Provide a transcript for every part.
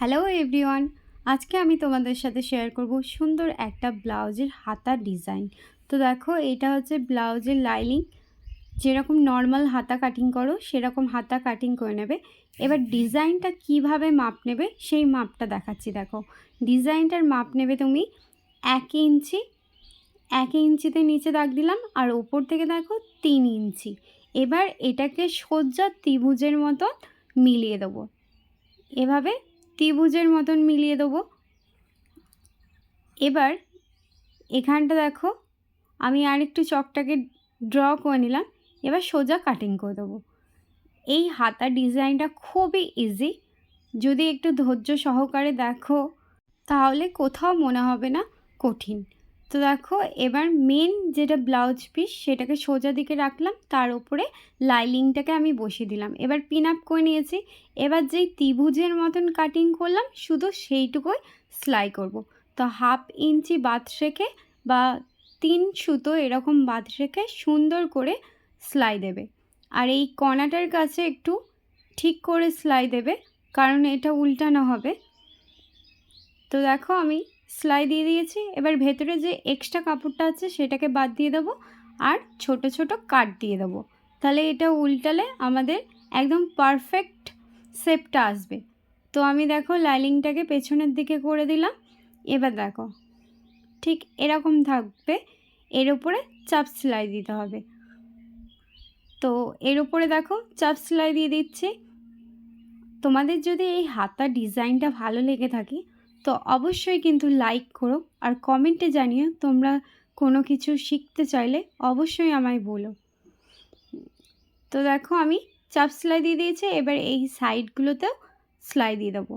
Hello everyone, আজকে আমি তোমাদের সাথে শেয়ার করব সুন্দর একটা ব্লাউজের হাতা ডিজাইন তো দেখো, এটা হচ্ছে ব্লাউজের লাইনিং যেরকম নর্মাল হাতা কাটিং করো, সেরকম হাতা কাটিং করে নেবে। এবার ডিজাইনটা কীভাবে মাপ নেবে, সেই মাপটা দেখাচ্ছি। দেখো ডিজাইনটার মাপ নেবে তুমি এক ইঞ্চি এক ইঞ্চিতে নিচে দাগ দিলাম আর ওপর থেকে দেখো তিন ইঞ্চি এবার এটাকে সজ্জা ত্রিভুজের মতো মিলিয়ে দেবো। এভাবে ত্রিভুজের মতন মিলিয়ে দেবো। এবার এখানটা দেখো, আমি আরেকটু চকটাকে ড্র করে নিলাম। এবার সোজা কাটিং করে দেবো। এই হাতা ডিজাইনটা খুবই ইজি যদি একটু ধৈর্য সহকারে দেখো, তাহলে কোথাও মনে হবে না কঠিন। তো দেখো, এবার মেন যেটা ব্লাউজ পিস সেটাকে সোজা দিকে রাখলাম, তার উপরে লাইলিংটাকে আমি বসিয়ে দিলাম। এবার পিন আপ করে নিয়েছি। এবার যেই ত্রিভুজের মতন কাটিং করলাম, শুধু সেইটুকুই সেলাই করব। তো হাফ ইঞ্চি বাদ রেখে বা তিন সুতো এরকম বাদ রেখে সুন্দর করে সেলাই দেবে। আর এই কণাটার কাছে একটু ঠিক করে সেলাই দেবে, কারণ এটা উল্টানো হবে। তো দেখো আমি সেলাই দিয়ে দিয়েছি। এবার ভেতরে যে এক্সট্রা কাপড়টা আছে সেটাকে বাদ দিয়ে দেবো আর ছোট ছোট কাট দিয়ে দেবো। তাহলে এটা উল্টালে আমাদের একদম পারফেক্ট শেপটা আসবে। তো আমি দেখো লাইলিংটাকে পেছনের দিকে করে দিলাম। এবার দেখো, ঠিক এরকম থাকবে। এর উপরে চাপ সেলাই দিতে হবে। তো এর উপরে দেখো চাপ সেলাই দিয়ে দিচ্ছি। তোমাদের যদি এই হাতা ডিজাইনটা ভালো লেগে থাকে তো অবশ্যই কিন্তু লাইক করো আর কমেন্টে জানিও তোমরা কোনো কিছু শিখতে চাইলে অবশ্যই আমায় বলো। তো দেখো আমি চাপ সেলাই দিয়ে দিয়েছি, এবার এই সাইডগুলোতেও সেলাই দিয়ে দেবো।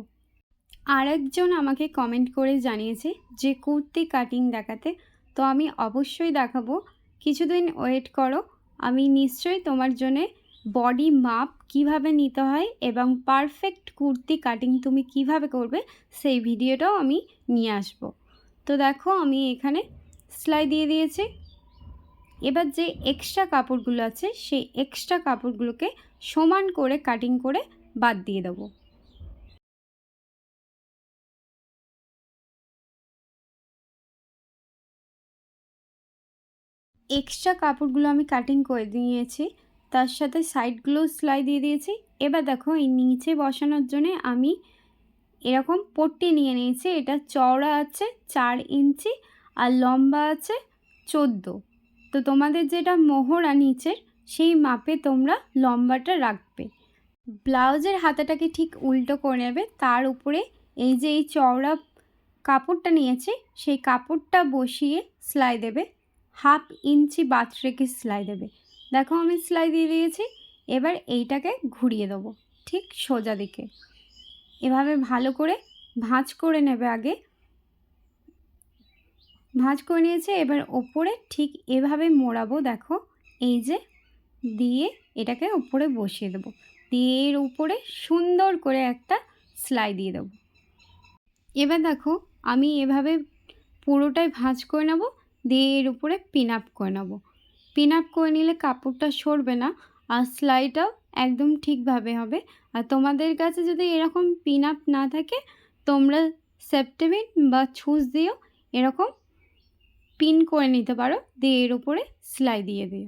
আরেকজন আমাকে কমেন্ট করে জানিয়েছে যে কুর্তি কাটিং দেখাতে, তো আমি অবশ্যই দেখাবো। কিছুদিন ওয়েট করো, আমি নিশ্চয়ই তোমার জন্যে বডি মাপ কীভাবে নিতে হয় এবং পারফেক্ট কুর্তি কাটিং তুমি কীভাবে করবে, সেই ভিডিওটাও আমি নিয়ে আসব। তো দেখো, আমি এখানে সেলাই দিয়ে দিয়েছি। এবার যে এক্সট্রা কাপড়গুলো আছে, সেই এক্সট্রা কাপড়গুলোকে সমান করে কাটিং করে বাদ দিয়ে দেবো। এক্সট্রা কাপড়গুলো আমি কাটিং করে দিয়েছি। তার সাথে সাইডগুলো সেলাই দিয়ে দিয়েছি। এবার দেখো, এই নিচে বসানোর জন্য আমি এরকম পট্টি নিয়ে নিয়েছি। এটা চওড়া আছে, চার ইঞ্চি, আর লম্বা আছে চোদ্দ। তো তোমাদের যেটা মোহরা নিচের, সেই মাপে তোমরা লম্বাটা রাখবে। ব্লাউজের হাতাটাকে ঠিক উল্টো করে নেবে। তার উপরে এই যে এই চওড়া কাপড়টা নিয়েছি, সেই কাপড়টা বসিয়ে সেলাই দেবে। হাফ ইঞ্চি বাদ রেখে সেলাই দেবে। দেখো আমি সেলাই দিয়ে দিয়েছি, এবার এইটাকে ঘুরিয়ে দেবো, ঠিক সোজা দিকে। এভাবে ভালো করে ভাঁজ করে নেবে আগে। ভাঁজ করে নিয়েছে, এবার ওপরে ঠিক এভাবে মোড়াবো, দেখো, এই যে দিয়ে এটাকে উপরে বসিয়ে দেবো। দিয়ে এর উপরে সুন্দর করে একটা সেলাই দিয়ে দেবো। এবার দেখো, আমি এভাবে পুরোটাই ভাঁজ করে নেব, দিয়ে এর উপরে পিন আপ করে নেব। পিন আপ করে নিলে কাপড়টা সরবে না আর সেলাইটাও একদম ঠিকভাবে হবে। আর তোমাদের কাছে যদি এরকম পিন আপ না থাকে, তোমরা সেপ্টেমিন বা ছুঁচ দিয়েও এরকম পিন করে নিতে পারো। দিয়ে এর উপরে সেলাই দিয়ে দিও।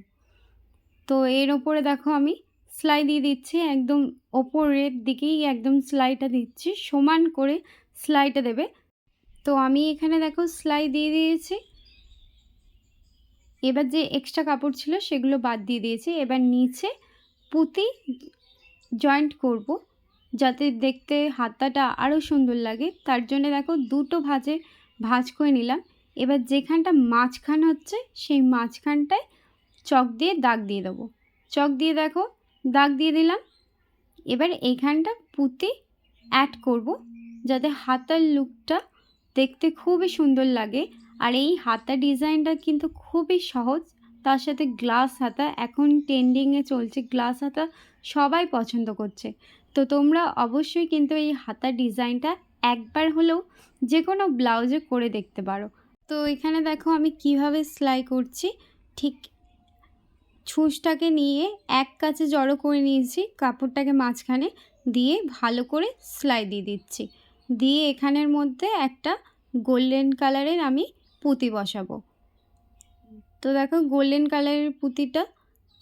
তো এর ওপরে দেখো আমি সেলাই দিয়ে দিচ্ছি। একদম ওপরের দিকেই একদম সেলাইটা দিচ্ছি। সমান করে সেলাইটা দেবে। তো আমি এখানে দেখো সেলাই দিয়ে দিয়েছি। এবার যে এক্সট্রা কাপড় ছিল সেগুলো বাদ দিয়ে দিয়েছি। এবার নিচে পুঁতি জয়েন্ট করব, যাতে দেখতে হাতাটা আরও সুন্দর লাগে। তার জন্য দেখো দুটো ভাজে ভাজ করে নিলাম। এবার যেখানটা মাঝখান হচ্ছে সেই মাঝখানটায় চক দিয়ে দাগ দিয়ে দেবো। চক দিয়ে দেখো দাগ দিয়ে দিলাম। এবার এইখানটা পুঁতি অ্যাড করব, যাতে হাতার লুকটা দেখতে খুবই সুন্দর লাগে। আর এই হাতা ডিজাইনটা কিন্তু খুবই সহজ। তার সাথে গ্লাস হাতা, এখন ট্রেন্ডিংয়ে চলছে গ্লাস হাতা, সবাই পছন্দ করছে। তো তোমরা অবশ্যই কিন্তু এই হাতা ডিজাইনটা একবার হলেও যে কোনো ব্লাউজে করে দেখতে পারো। তো এখানে দেখো আমি কীভাবে সেলাই করছি। ঠিক ছুঁচটাকে নিয়ে এক কাছে জড়ো করে নিয়েছি, কাপড়টাকে মাঝখানে দিয়ে ভালো করে সেলাই দিয়ে দিচ্ছি। দিয়ে এখানের মধ্যে একটা গোল্ডেন কালারের আমি পুঁতি বসাবো। তো দেখো গোল্ডেন কালারের পুঁতিটা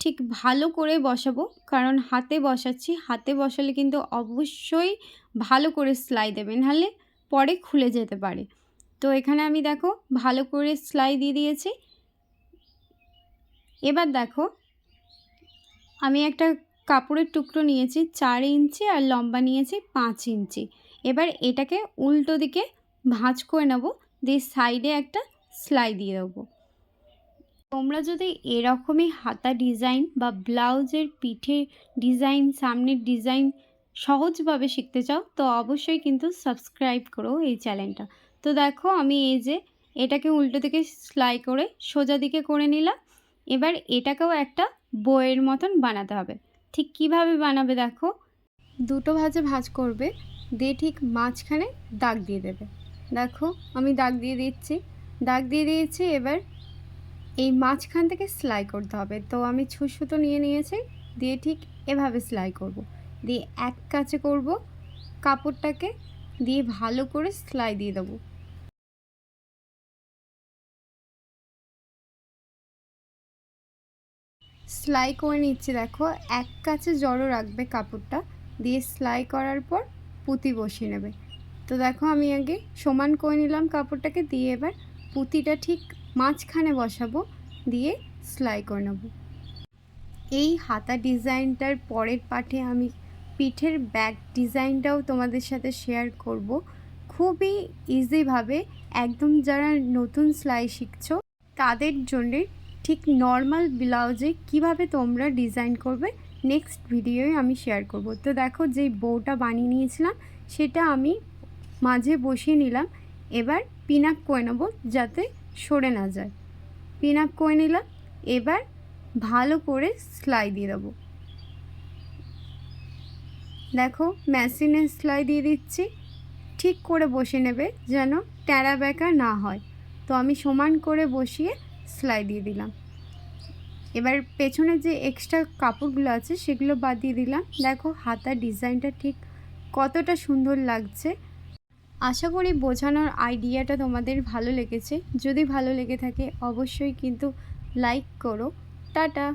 ঠিক ভালো করে বসাবো, কারণ হাতে বসাচ্ছি, হাতে বসালে কিন্তু অবশ্যই ভালো করে সেলাই দেবে, নাহলে পরে খুলে যেতে পারে। তো এখানে আমি দেখো ভালো করে সেলাই দিয়ে দিয়েছি। এবার দেখো আমি একটা কাপড়ের টুকরো নিয়েছি, চার ইঞ্চি আর লম্বা নিয়েছি পাঁচ ইঞ্চি। এবার এটাকে উল্টো দিকে ভাঁজ করে নেব, দিয়ে সাইডে একটা সেলাই দিয়ে দেবো। তোমরা যদি এরকমই হাতা ডিজাইন বা ব্লাউজের পিঠে ডিজাইন, সামনের ডিজাইন সহজভাবে শিখতে চাও, তো অবশ্যই কিন্তু সাবস্ক্রাইব করো এই চ্যানেলটা। তো দেখো, আমি এই যে এটাকে উল্টো দিকে সেলাই করে সোজা দিকে করে নিলাম। এবার এটাকেও একটা বইয়ের মতন বানাতে হবে। ঠিক কীভাবে বানাবে দেখো? দুটো ভাজে ভাজ করবে, দিয়ে ঠিক মাঝখানে দাগ দিয়ে দেবে। দেখো, আমি দাগ দিয়ে দিচ্ছি। দাগ দিয়ে দিয়েছি, এবার এই মাঝখান থেকে সেলাই করতে হবে। তো আমি সুতো নিয়ে নিয়েছি, দিয়ে ঠিক এভাবে সেলাই করব। দিয়ে এক কাছে করব কাপড়টাকে, দিয়ে ভালো করে সেলাই দিয়ে দেবো। সেলাই করে নিচ্ছি, দেখো, এক কাছে জড়ো রাখবে কাপড়টা, দিয়ে সেলাই করার পর পুঁতি বসিয়ে নেবে। তো দেখো, আমি আগে সমান করে নিলাম কাপড়টাকে, দিয়ে এবার পুঁতিটা ঠিক মাঝখানে বসাবো, দিয়ে সেলাই করে নেব। এই হাতা ডিজাইনটার পরের পাঠে আমি পিঠের ব্যাক ডিজাইনটাও তোমাদের সাথে শেয়ার করব। খুবই ইজিভাবে একদম যারা নতুন সেলাই শিখছো, তাদের জন্যে ঠিক নর্মাল ব্লাউজে কীভাবে তোমরা ডিজাইন করবে নেক্সট ভিডিওয় আমি শেয়ার করব। তো দেখো যেই বউটা বানিয়ে নিয়েছিলাম, সেটা আমি মাঝে বসিয়ে নিলাম। এবার পিন আপ করে নেব যাতে সরে না যায়। পিন আপ করে নিলাম, এবার ভালো করে সেলাই দিয়ে দেবো। দেখো, মেশিনে সেলাই দিয়ে দিচ্ছি, ঠিক করে বসে নেবে যেন ট্যাড়া ব্যাকা না হয়। তো আমি সমান করে বসিয়ে সেলাই দিয়ে দিলাম। এবার পেছনে যে এক্সট্রা কাপড়গুলো আছে সেগুলো বাদ দিয়ে দিলাম। দেখো, হাতার ডিজাইনটা ঠিক কতটা সুন্দর লাগছে। আশা করি বোঝানোর আইডিয়াটা তোমাদের ভালো লেগেছে। যদি ভালো লেগে থাকে, অবশ্যই কিন্তু লাইক করো। টাটা!